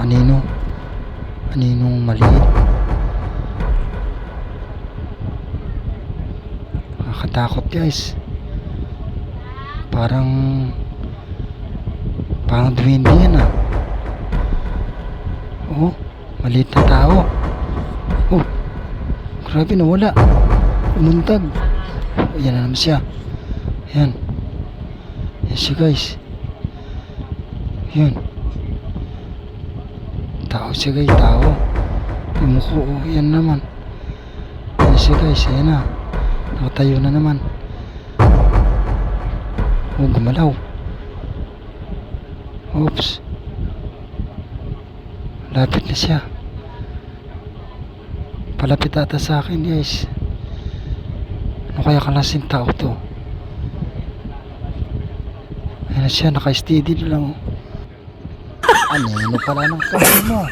Anino? Aninong maliit? Nakakatakot guys. Parang parang duwende yan ah. Oh, maliit na tao. Oh, grabe nawala. Umuntag. Yan na naman siya. Yan. Yan siya guys. Yun. Tao siya guys, tao. Mukha, oh, yan naman. Yan siya guys, ayan na. Nakatayo na naman. Oh, gumalaw. Oops. Lapit na siya. Palapit ata sa akin guys. Ano kaya kalasing tao to? Ayan na siya, naka-steady na lang. oh. Ano, ano pala ng kamay mo?